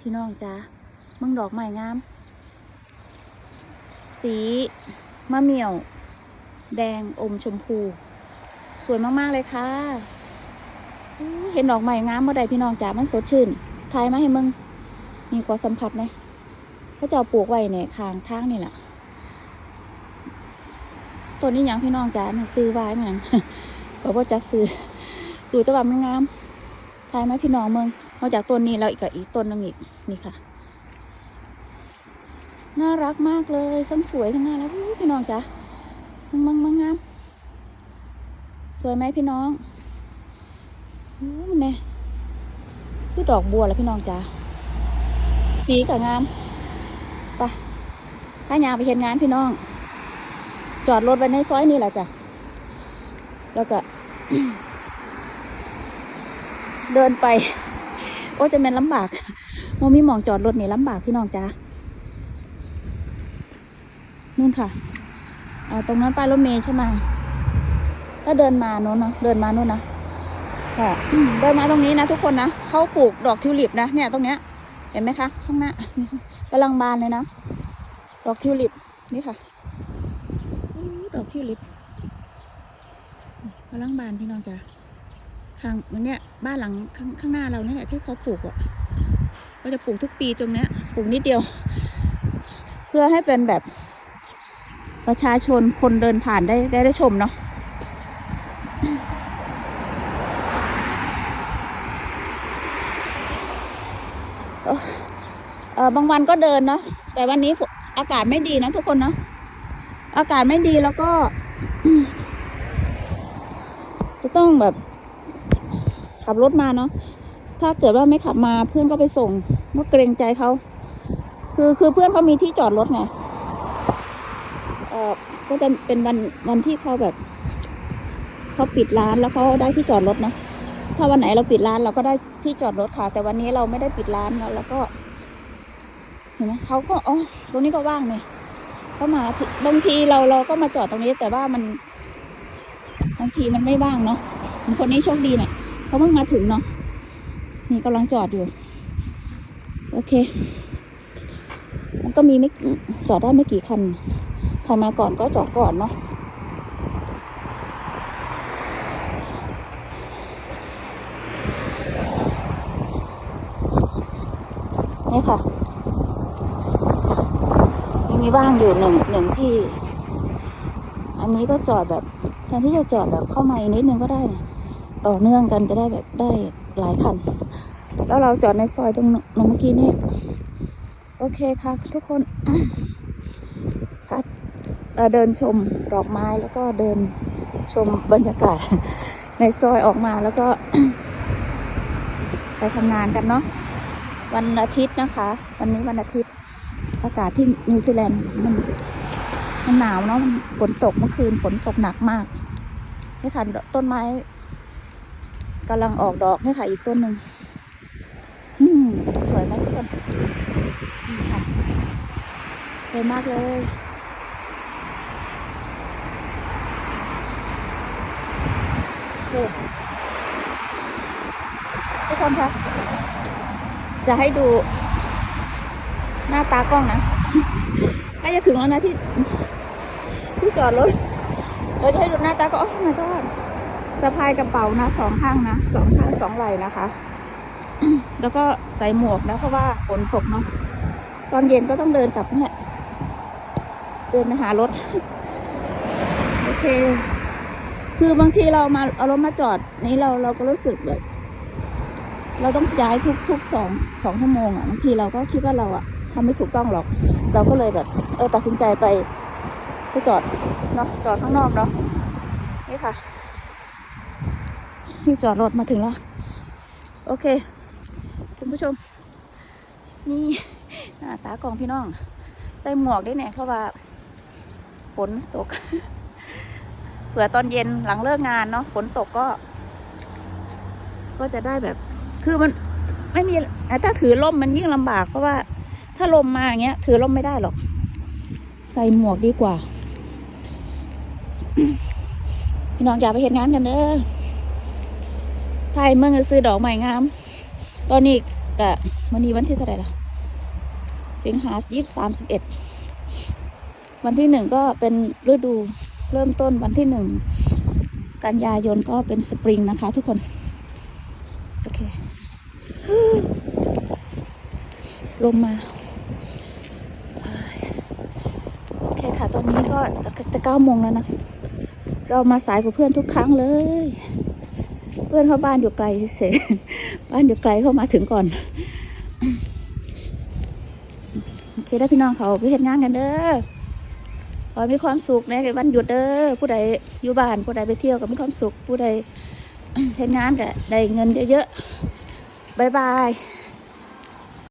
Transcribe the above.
พี่น้องจ้ามึงดอกไม้งาม สีมะเมี่ยว แดงอมชมพู สวยมาก ๆ เลยค่ะ เห็นดอกไม้งามเมื่อใดพี่น้องจ๋ามันสดชื่นทายมาให้มึงมีขอสัมผัสนะเขาจะเอาปลูกไว้เนี่ยคางทางนี่แหละต้นนี้ยังพี่น้องจ๋าเนี่ยซื้อไว้เหมือนบอกว่าจะซื้อดูแต่ว่ามันงามทายไหมพี่น้องมึง นอกจากต้นนี้แล้วอีกอีกต้นนึงอีกนี่ค่ะ น่ารักมากเลยทั้งสวยทั้งน่ารักพี่น้องจ๋ามึงมึงมึงงามสวยไหมพี่น้องมันเนี่ยคือดอกบัวแล้วพี่น้องจ๋าสีกับงามไปถ้ายางไปเห็นงานพี่น้อง จอดรถไว้ในซอยนี่แหละจ้ะแล้วก็ เดินไป อ้จะเป็นลำบากโมมีหมองจอดรถนี่ลำบากพี่น้องจ้านู่นค่ะอ่าตรงนั้นป้ายรถเมย์ใช่ไหมแล้วเดินมาโน้นนะเดินมาโน้นนะค่ะเดินมาตรงนี้นะทุกคนนะเขาปลูกดอกทิวลิปนะเนี่ยตรงเนี้ย เห็นไหมคะ ข้างหน้ากำลังบานเลยนะดอกทิวลิปนี่ค่ะดอกทิวลิปกำลังบานพี่น้องจ้า ข้างมันเนี่ยบ้านหลังข้างข้างหน้าเราเนี่ยแหละที่เขาปลูกอะก็จะปลูกทุกปีตรงเนี้ยปลูกนิดเดียว เพื่อให้เป็นแบบประชาชนคนเดินผ่านได้ได้ได้ชมเนาะเออบางวันก็เดินเนาะแต่วันนี้อากาศไม่ดีนะทุกคนเนาะอากาศไม่ดีแล้วก็ จะต้องแบบ ขับรถมาเนาะถ้าเกิดว่าไม่ขับมาเพื่อนก็ไปส่งก็เกรงใจเขาคือคือเพื่อนเขามีที่จอดรถไงเออก็จะเป็นวันวันที่เขาแบบเขาปิดร้านแล้วเขาได้ที่จอดรถนะถ้าวันไหนเราปิดร้านเราก็ได้ที่จอดรถค่ะ แต่วันนี้เราไม่ได้ปิดร้านแล้วแล้วก็ เห็นไหมเขาก็อ๋อตรงนี้ก็ว่างเนี่ยเขามาบางทีเราเราก็มาจอดตรงนี้ แต่ว่ามันบางทีมันไม่ว่างเนาะคนนี้โชคดีเนี่ย เขาเพิ่งมาถึงเนาะนี่กำลังจอดอยู่ โอเค มันก็มีไม่จอดได้ไม่กี่คัน ใครมาก่อนก็จอดก่อนเนาะนี่ค่ะยังมีว่างอยู่หนึ่งหนึ่งที่ อันนี้ก็จอดแบบแทนที่จะจอดแบบเข้ามาอีกนิดนึงก็ได้ ต่อเนื่องกันจะได้แบบได้หลายคัน แล้วเราจอดในซอยตรงตรงเมื่อกี้นี่โอเคค่ะ ทุกคนพัดเเดินชมดอกไม้แล้วก็เดินชมบรรยากาศในซอยออกมาแล้วก็ ไปทำงานกันเนาะวันอาทิตย์นะคะ วันนี้วันอาทิตย์อากาศที่นิวซีแลนด์มันมันหนาวเนาะฝนตกเมื่อคืนฝนตกหนักมากนี่ค่ะต้นไม้ กำลังออกดอกนี่ค่ะ อีกต้นหนึ่งอืมสวยไหมทุกคนนี่ค่ะสวยมากเลยโอ้ทุกคนคะจะให้ดูหน้าตากล้องนะใกล้จะถึงแล้วนะที่ที่จอดรถเราจะให้ดูหน้าตากล้องโอ้ my god สะพายกระเป๋านะสองข้างนะสองข้างสองไหล่นะคะ แล้วก็ใส่หมวกนะเพราะว่าฝนตกเนาะตอนเย็นก็ต้องเดินกลับเนี่ยเดินไปหารถ โอเค คือบางทีเรามาเอารถมาจอดนี้เราเราก็รู้สึกแบบเราต้องย้ายทุกทุกสองสองชั่วโมงอะบางทีเราก็คิดว่าเราอะทำไม่ถูกต้องหรอก เราก็เลยแบบ เออตัดสินใจไปไปจอดเนาะจอดข้างนอกเนาะนี่ค่ะ ที่จอดรถมาถึงแล้ว โอเค คุณผู้ชม นี่หน้าตากองพี่น้อง ใส่หมวกได้เนี่ยเพราะว่าฝนตก เผื่อตอนเย็นหลังเลิกงานเนาะฝนตกก็ ก็จะได้แบบ คือมันไม่มีถ้าถือร่มมันยิ่งลำบากเพราะว่า ถ้าลมมาอย่างเงี้ย ถือร่มไม่ได้หรอก ใส่หมวกดีกว่า พี่น้องอย่าไปเห็นงานกันเด้อ ไทยเมืองซื้อดอกใหม่งาม ตอนนี้กะวันนี้วันที่เท่าไหร่ล่ะ สิงหายี่สามสิบเอ็ด วันที่หนึ่งก็เป็นฤดูเริ่มต้นวันที่หนึ่ง กันยายนก็เป็นสปริงนะคะทุกคน โอเค ลงมาโอเคค่ะ ตอนนี้ก็จะเก้าโมงแล้วนะ เรามาสายกว่าเพื่อนทุกครั้งเลย เพื่อนเขาบ้านอยู่ไกลเสร็จบ้านอยู่ไกลเข้ามาถึงก่อน โอเคได้วพี่น้องเขาไปเห็นงานกันเด้อขอมีความสุขในวันหยุดเด้อผู้ใดอยู่บ้านผู้ใดไปเที่ยวก็มีความสุขผู้ใดเห็นงานก็ได้เงินเยอะๆบายบาย